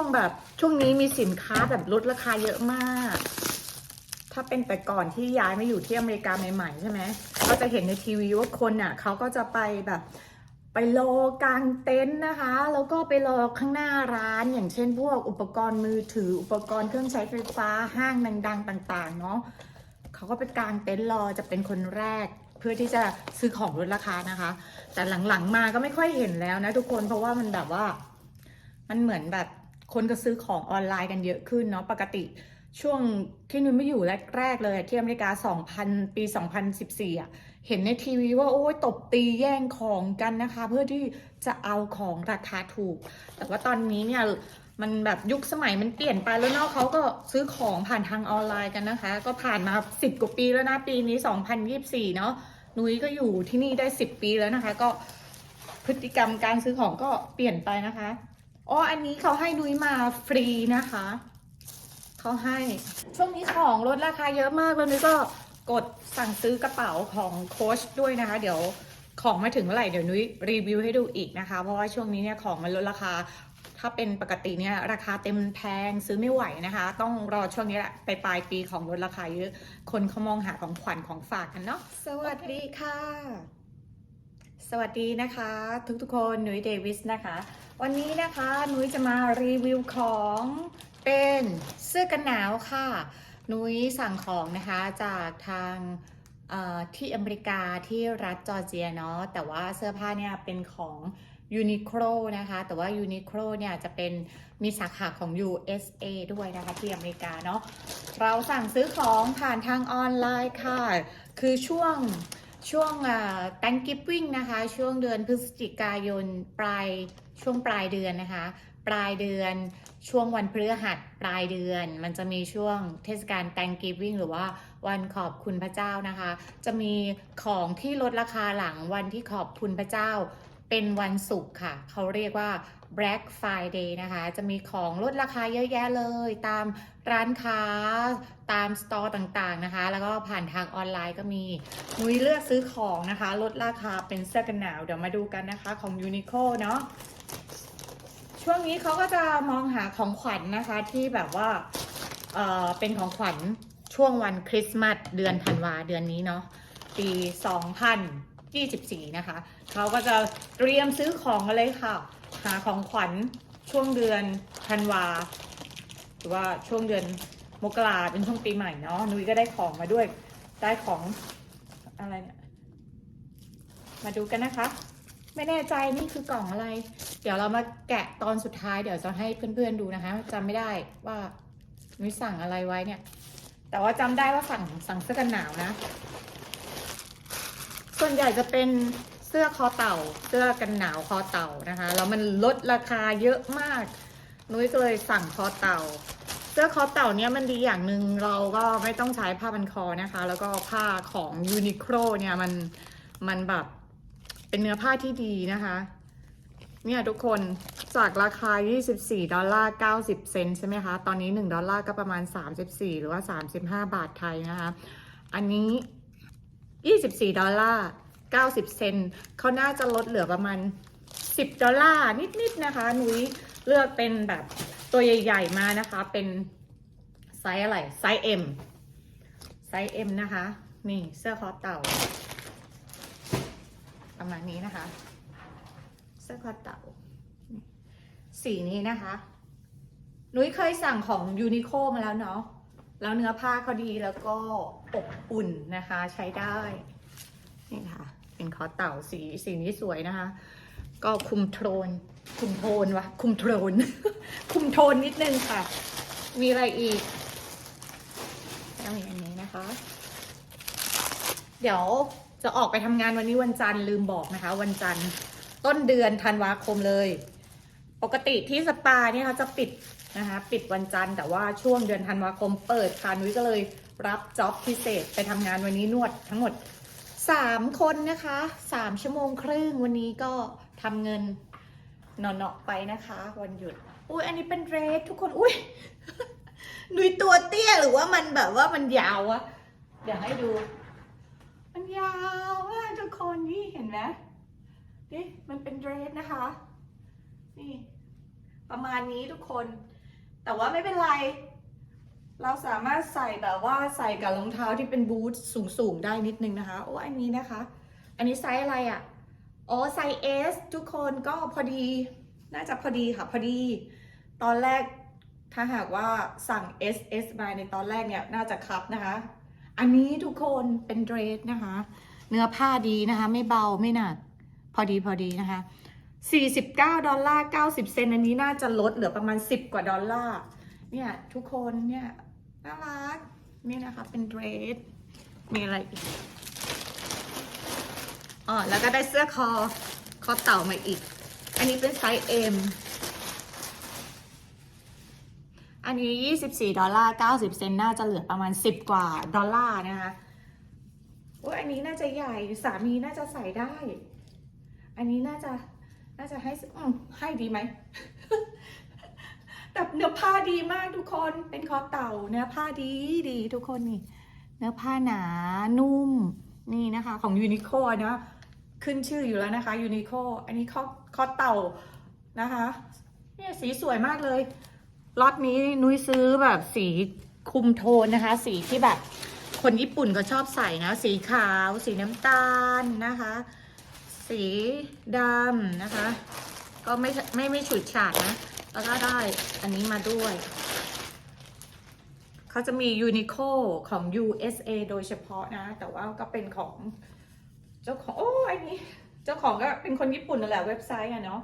ช่วงแบบช่วงนี้มีสินค้าแบบลดราคาเยอะมาก ถ้าเป็นแต่ก่อนที่ย้ายมาอยู่ที่อเมริกาใหม่ๆใช่ไหมก็จะเห็นในทีวีว่าคนอะเขาก็จะไปแบบไปรอกลางเต็นท์นะคะ แล้วก็ไปรอข้างหน้าร้าน อย่างเช่น พวกอุปกรณ์มือถือ อุปกรณ์เครื่องใช้ไฟฟ้าห้างดังๆ ต่างๆ เนาะเขาก็ไปกลางเต็นท์รอจะเป็นคนแรก เพื่อที่จะซื้อของลดราคานะคะ แต่หลังๆมาก็ไม่ค่อยเห็นแล้วนะทุกคนเพราะว่ามันแบบว่า มันเหมือนแบบ คนก็ซื้อของออนไลน์กันเยอะขึ้นเนาะปกติช่วงที่นุ้ไม่อยู่แรกๆเลยที่อเมริกา 2000 ปี 2014อะเห็นในทีวีว่าโอ้ยตบตีแย่งของกันนะคะ เพื่อที่จะเอาของราคาถูก แต่ว่าตอนนี้เนี่ยมันแบบยุคสมัยมันเปลี่ยนไปแล้วเนาะเขาก็ซื้อของผ่านทางออนไลน์กันนะคะ ก็ผ่านมา 10 กว่าปีแล้วนะ ปีนี้ 2024 เนาะนุ้ยก็อยู่ที่นี่ได้ 10 ปีแล้วนะคะ ก็พฤติกรรมการซื้อของก็เปลี่ยนไปนะคะ อ๋ออันนี้เขาให้นุ้ยมาฟรีนะคะเขาให้ ช่วงนี้ของลดราคาเยอะมากแล้วนุ้ยก็กดสั่งซื้อกระเป๋าของโค้ชด้วยนะคะ เดี๋ยวของมาถึงเมื่อไหร่เดี๋ยวนุ้ยรีวิวให้ดูอีกนะคะ เพราะว่าช่วงนี้เนี่ยของมันลดราคา ถ้าเป็นปกติเนี่ยราคาเต็มแพงซื้อไม่ไหวนะคะ ต้องรอช่วงนี้แหละไปปลายปีของลดราคาเยอะ คนเขามองหาของขวัญของฝากกันเนาะสวัสดีค่ะ สวัสดีนะคะ ทุกๆคนนุ้ยเดวิสนะคะ วันนี้นะคะนุ้ยจะมารีวิวของเป็นเสื้อกันหนาวค่ะ นุ้ยสั่งของนะคะจากทางที่อเมริกาที่รัฐจอร์เจียเนาะแต่ว่าเสื้อผ้าเนี่ยเป็นของ Uniqlo นะคะ แต่ว่า Uniqlo เนี่ยจะเป็นมีสาขาของ USA ด้วยนะคะที่อเมริกาเนาะเราสั่งซื้อของผ่านทางออนไลน์ค่ะ คือช่วง ช่วง Thanksgiving นะคะ ช่วงเดือนพฤศจิกายนปลายช่วงปลายเดือนนะคะ ปลายเดือนช่วงวันพฤหัสปลายเดือน มันจะมีช่วงเทศกาล Thanksgiving หรือว่าวันขอบคุณพระเจ้านะคะ จะมีของที่ลดราคาหลังวันที่ขอบคุณพระเจ้า เป็นวันศุกร์ค่ะ เขาเรียกว่า Black Friday นะคะ จะมีของลดราคาเยอะแยะเลย ตามร้านค้าตามสตอร์ต่างๆนะคะ แล้วก็ผ่านทางออนไลน์ก็มีนุ้ยเลือกซื้อของนะคะ ลดราคาเป็นเสื้อกันหนาว เดี๋ยวมาดูกันนะคะของ Uniqlo เนาะช่วงนี้เขาก็จะมองหาของขวัญนะคะที่แบบว่าเออเป็นของขวัญช่วงวันคริสต์มาสเดือนธันวาเดือนนี้เนาะปี 2024 นะคะ เขาก็จะเตรียมซื้อของกันเลยค่ะ หาของขวัญช่วงเดือนธันวาหรือว่าช่วงเดือนมกราเป็นช่วงปีใหม่เนาะนุ้ยก็ได้ของมาด้วย ได้ของอะไรเนี่ยมาดูกันนะคะ ไม่แน่ใจนี่คือกล่องอะไร เดี๋ยวเรามาแกะตอนสุดท้ายเดี๋ยวจะให้เพื่อนๆดูนะคะจำไม่ได้ว่านุ้ยสั่งอะไรไว้เนี่ย แต่ว่าจำได้ว่าสั่งสั่งเสื้อกันหนาวนะ ส่วนใหญ่จะเป็น เสื้อคอเต่า เสื้อกันหนาวคอเต่านะคะ แล้วมันลดราคาเยอะมาก นุ้ยก็เลยสั่งคอเต่า เสื้อคอเต่าเนี่ยมันดีอย่างหนึ่งเราก็ไม่ต้องใช้ผ้าพันคอนะคะ แล้วก็ผ้าของยูนิโคลเนี่ยมันมันแบบเป็นเนื้อผ้าที่ดีนะคะ เนี่ยทุกคนจากราคา 24 ดอลลาร์ 90 เซนใช่ไหมคะ ตอนนี้ 1 ดอลลาร์ก็ประมาณ 34 หรือว่า 35 บาทไทยนะคะ อันนี้ 24 ดอลลาร์ 90 เซนเขาน่าจะลดเหลือประมาณ 10 ดอลลาร์นิด ๆ นะคะ นุ้ยเลือกเป็นแบบตัวใหญ่ ๆ มานะคะ เป็นไซส์อะไร ไซส์ M ไซส์ M นะคะ นี่เสื้อคอเต่า ประมาณนี้นะคะ เสื้อคอเต่า สีนี้นะคะ นุ้ยเคยสั่งของยูนิโคมาแล้วเนาะแล้วเนื้อผ้าเขาดีแล้วก็อบอุ่นนะคะใช้ได้ นี่ค่ะ เป็นคอเต่าสีสีนี้สวยนะคะ ก็คุมโทน คุมโทนวะคุมโทน คุมโทนนิดนึงค่ะ มีอะไรอีกแล้วมีอันนี้นะคะ เดี๋ยวจะออกไปทำงานวันนี้วันจันทร์ลืมบอกนะคะ วันจันทร์ต้นเดือนธันวาคมเลย ปกติที่สปาเนี่ยเขาจะปิดนะคะ ปิดวันจันทร์แต่ว่าช่วงเดือนธันวาคมเปิดค่ะนุ้ยก็เลยรับจ็อบพิเศษไปทำงานวันนี้นวดทั้งหมด 3คนนะคะ3ชั่วโมงครึ่งวันนี้ก็ทำเงินเนาะๆไปนะคะ วันหยุด อุ้ยอันนี้เป็นเดรสทุกคนอุ้ยหนุยตัวเตี้ยหรือว่ามันแบบว่ามันยาวอะเดี๋ยวให้ดู มันยาวมากทุกคนนี่เห็นไหมนี่มันเป็นเดรสนะคะ นี่ ประมาณนี้ทุกคน แต่ว่าไม่เป็นไร เราสามารถใส่แบบว่าใส่กับรองเท้าที่เป็นบูทสูงๆ ได้นิดนึงนะคะ โอ้อันนี้นะคะ อันนี้ไซส์อะไรอะ่ะอ๋อไซส์ S ทุกคนก็พอดี น่าจะพอดีค่ะ พอดี ตอนแรกถ้าหากว่าสั่ง S S มาในตอนแรกเนี่ย น่าจะครับนะคะ อันนี้ทุกคนเป็นเดรสนะคะ เนื้อผ้าดีนะคะ ไม่เบาไม่หนัก พอดีพอดีนะคะ 49 ดอลลาร์ 90 เซน อันนี้น่าจะลดเหลือประมาณ 10 กว่าดอลลาร์ เนี่ย ทุกคนเนี่ย น่ารัก นี่นะคะเป็นเดรส มีอะไรอีก อ๋อ แล้วก็ได้เสื้อคอ คอเต่ามาอีก อันนี้เป็นไซส์ M อันนี้ 24 ดอลลาร์ 90 เซนน่าจะเหลือประมาณ 10 กว่า ดอลลาร์นะคะโอ้ยอันนี้น่าจะใหญ่ สามีน่าจะใส่ได้ อันนี้น่าจะ น่าจะให้อืมให้ดีไหม แต่เนื้อผ้าดีมากทุกคนเป็นคอเต่าเนื้อผ้าดีดีทุกคนนี่ เนื้อผ้าหนานุ่มนี่นะคะของยูนิโคนะขึ้นชื่ออยู่แล้วนะคะยูนิโคอันนี้คอคอเต่านะคะเนี่ยสีสวยมากเลยล็อตนี้นุ้ยซื้อแบบสีคุมโทนนะคะ สีที่แบบคนญี่ปุ่นก็ชอบใส่นะ สีขาว สีน้ำตาลนะคะ สีดำนะคะ ก็ไม่ไม่ไม่ฉูดฉาดนะ แล้วก็ได้อันนี้มาด้วย เขาจะมียูนิโคของ USA โดยเฉพาะนะ แต่ว่าก็เป็นของเจ้าของ โอ้อันนี้ เจ้าของก็เป็นคนญี่ปุ่นนั่นแหละเว็บไซต์อะเนาะ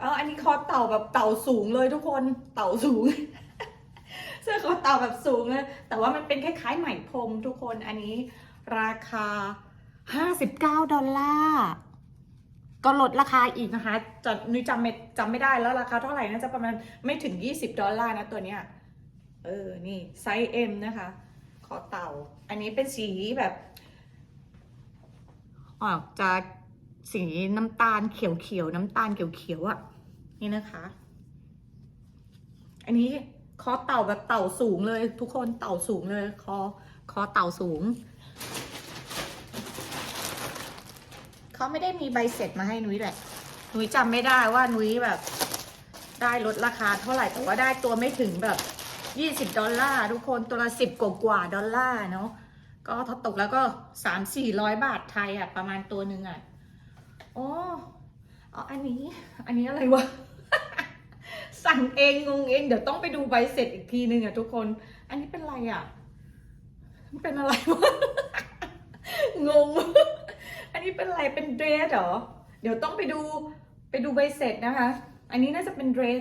เอาอันนี้คอเต่าแบบเต่าสูงเลยทุกคนเต่าสูงเสื้อคอเต่าแบบสูงเลยแต่ว่ามันเป็นคล้ายๆไหมพรมทุกคนอันนี้ราคา 59 ดอลลาร์ ก็ลดราคาอีกนะคะจะนุ้ยจำไม่จำไม่ได้แล้วราคาเท่าไหร่น่าจะประมาณไม่ถึง 20 ดอลลาร์นะตัวเนี้ย เออ นี่ไซส์ M นะคะ ขอเต่า อันนี้เป็นสีแบบออกจะสีน้ำตาลเขียวๆ น้ำตาลเขียวๆอะ่ะ นี่นะคะ อันนี้คอเต่าแบบเต่าสูงเลย ทุกคนเต่าสูงเลย คอคอเต่าสูง เขาไม่ได้มีใบเสร็จมาให้นุ้ยแหละ นุ้ยจำไม่ได้ว่านุ้ยแบบ ได้ลดราคาเท่าไหร่แต่ว่าได้ตัวไม่ถึงแบบ20ดอลลาร์ทุกคนตัวละสิบกว่ากว่าดอลลาร์เนาะก็ถ้าตกแล้วก็สามสี่ร้อยบาทไทยอะประมาณตัวหนึ่งอะโอ้เอาอันนี้ อันนี้อะไรวะ สั่งเองงงเอง เดี๋ยวต้องไปดูใบเสร็จอีกทีหนึ่งอะทุกคน อันนี้เป็นอะไรอะมันเป็นอะไรวะ งง อันนี้เป็นอะไร เป็นเดรสเหรอ เดี๋ยวต้องไปดูไปดูใบเสร็จนะคะ อันนี้น่าจะเป็นเดรส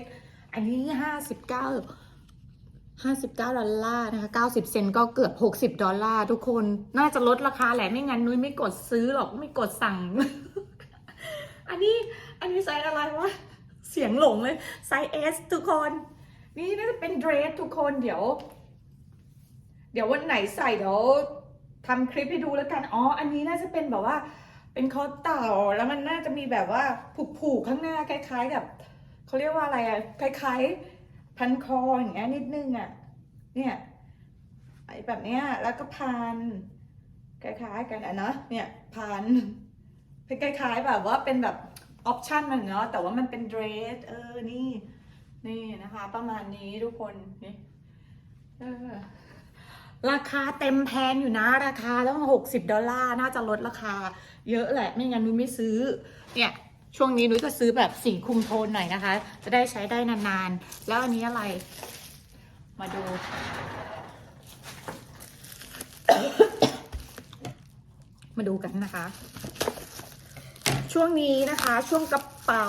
อันนี้ห้าสิบเก้า59ดอลลาร์นะคะ90เซนก็เกือบ60ดอลลาร์ทุกคน น่าจะลดราคาแหละ ไม่งั้นนุ้ยไม่กดซื้อหรอก ไม่กดสั่ง อันนี้ อันนี้ไซส์อะไรวะ เสียงหลงเลย ไซส์ S ทุกคน นี่น่าจะเป็นเดรสทุกคน เดี๋ยว เดี๋ยววันไหนใส่เดี๋ยวทำคลิปให้ดูแล้วกัน อ๋อ อันนี้น่าจะเป็นแบบว่า เป็นคอเต่าแล้วมันน่าจะมีแบบว่าผูกๆข้างหน้าคล้ายๆกับเขาเรียกว่าอะไรอะคล้ายๆ พันคออย่างเงี้ยนิดนึงอะ่ะเนี่ยไอ้แบบเนี้ยแล้วก็พันคล้ายๆกันอะเนาะเนี่ยพันเป็นคล้ายๆแบบว่าเป็นแบบออปชั่นมันเนาะแต่ว่ามันเป็นเดรสเออนี่นี่นะคะ ประมาณนี้ทุกคนนี่เออ ราคาเต็มแพงอยู่นะ ราคาต้องหกสิบดอลลาร์น่าจะลดราคา เยอะแหละไม่งั้นนุ้ยไม่ซื้อ เนี่ยช่วงนี้นุ้ยก็ซื้อแบบสีคุมโทนหน่อยนะคะ จะได้ใช้ได้นานๆ แล้วอันนี้อะไร มาดู มาดูกันนะคะ ช่วงนี้นะคะ ช่วงกระเป๋า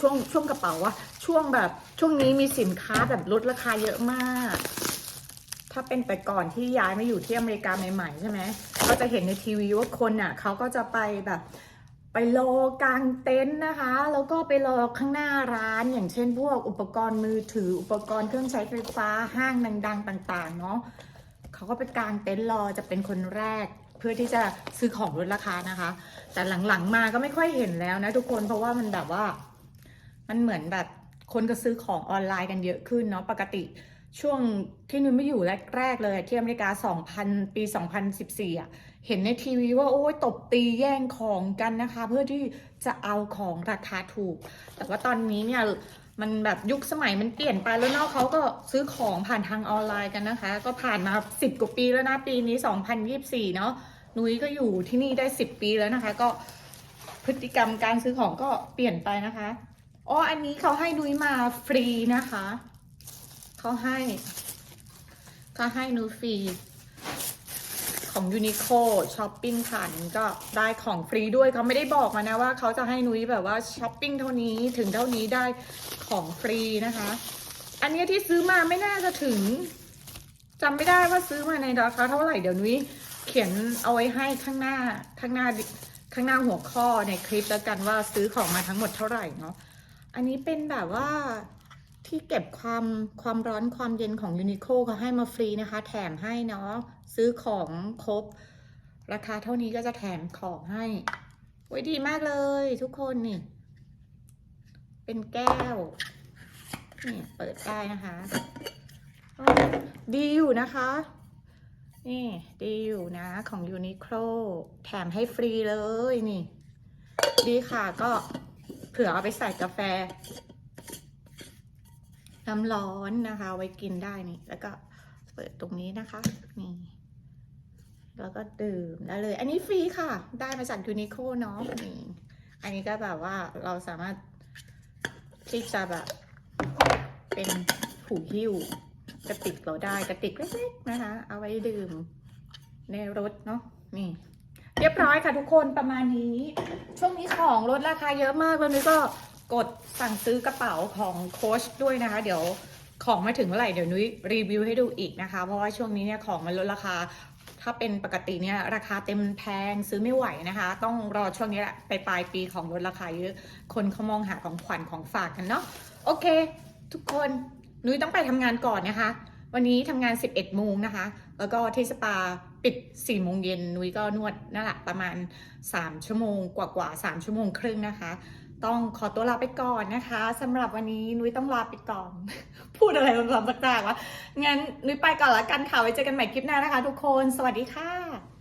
ช่วงช่วงกระเป๋าอะช่วงแบบช่วงนี้มีสินค้าแบบลดราคาเยอะมาก ถ้าเป็นแต่ก่อนที่ย้ายมาอยู่ที่อเมริกาใหม่ๆใช่ไหมก็จะเห็นในทีวีว่าคนอะเขาก็จะไปแบบไปรอกลางเต็นท์นะคะ แล้วก็ไปรอข้างหน้าร้าน อย่างเช่น พวกอุปกรณ์มือถือ อุปกรณ์เครื่องใช้ไฟฟ้าห้างดัง ๆ ต่างๆ เนาะเขาก็ไปกลางเต็นท์รอจะเป็นคนแรก เพื่อที่จะซื้อของลดราคานะคะ แต่หลังๆมาก็ไม่ค่อยเห็นแล้วนะทุกคนเพราะว่ามันแบบว่า มันเหมือนแบบคนก็ซื้อของออนไลน์กันเยอะขึ้นเนาะปกติ ช่วงที่นุ้ยไม่อยู่แรกๆเลยที่อเมริกา 2000 ปี 2014อะเห็นในทีวีว่าโอ้ยตบตีแย่งของกันนะคะ เพื่อที่จะเอาของราคาถูก แต่ว่าตอนนี้เนี่ยมันแบบยุคสมัยมันเปลี่ยนไปแล้วเนาะเขาก็ซื้อของผ่านทางออนไลน์กันนะคะ ก็ผ่านมา 10 กว่าปีแล้วนะ ปีนี้ 2024 เนาะนุ้ยก็อยู่ที่นี่ได้ 10 ปีแล้วนะคะ ก็พฤติกรรมการซื้อของก็เปลี่ยนไปนะคะอ๋ออันนี้เขาให้นุ้ยมาฟรีนะคะ เขาให้เขาให้นุ้ยฟรีของยูนิโคช้อปปิ้งผ่านก็ได้ของฟรีด้วยเขาไม่ได้บอกมานะว่าเขาจะให้นุ้ยแบบว่าช้อปปิ้งเท่านี้ถึงเท่านี้ได้ของฟรีนะคะ อันนี้ที่ซื้อมาไม่น่าจะถึงจำไม่ได้ว่าซื้อมาในราคาเท่าไหร่เดี๋ยวนุ้ยเขียนเอาไว้ให้ข้างหน้าข้างหน้าข้างหน้าหัวข้อในคลิปแล้วกันว่าซื้อของมาทั้งหมดเท่าไหร่เนาะอันนี้เป็นแบบว่า ที่เก็บความความร้อนความเย็นของยูนิโคเขาให้มาฟรีนะคะ แถมให้เนาะซื้อของครบ ราคาเท่านี้ก็จะแถมของให้ไว้ยดีมากเลยทุกคนนี่ เป็นแก้วนี่เปิดได้นะคะ ดีอยู่นะคะ นี่ดีอยู่นะของยูนิโคลแถมให้ฟรีเลยนี่ ดีค่ะก็เผื่อเอาไปใส่กาแฟ น้ำร้อนนะคะ ไว้กินได้นี่ แล้วก็เปิดตรงนี้นะคะ นี่ แล้วก็ดื่มได้เลย อันนี้ฟรีค่ะ ได้มาจากยูนิโคเนาะนี่อันนี้ก็แบบว่าเราสามารถที่จะแบบเป็นผูหิ้วกระติกเราได้กระติกเล็กๆนะคะ เอาไว้ดื่มในรถเนาะนี่ เรียบร้อยค่ะทุกคนประมาณนี้ ช่วงนี้ของลดราคาเยอะมากแล้วนี่ก็ กดสั่งซื้อกระเป๋าของโค้ชด้วยนะคะ เดี๋ยวของมาถึงเมื่อไหร่เดี๋ยวนุ้ยรีวิวให้ดูอีกนะคะ เพราะว่าช่วงนี้เนี่ยของมันลดราคา ถ้าเป็นปกติเนี่ยราคาเต็มแพงซื้อไม่ไหวนะคะ ต้องรอช่วงนี้แหละไปปลายปีของลดราคาเยอะคนเขามองหาของขวัญของฝากกันเนาะโอเค ทุกคนนุ้ยต้องไปทำงานก่อนนะคะ วันนี้ทำงาน 11โมงนะคะ แล้วก็ที่สปาปิด4โมงเย็นนุ้ยก็นวดนั่นแหละประมาณ 3 ชั่วโมงกว่าๆ3ชั่วโมงครึ่งนะคะ ต้องขอตัวลาไปก่อนนะคะสำหรับวันนี้นุ้ยต้องลาไปก่อน พูดอะไรลำๆสักๆวะงั้นนุ้ยไปก่อนละกันค่ะไว้เจอกันใหม่คลิปหน้านะคะ ทุกคน สวัสดีค่ะ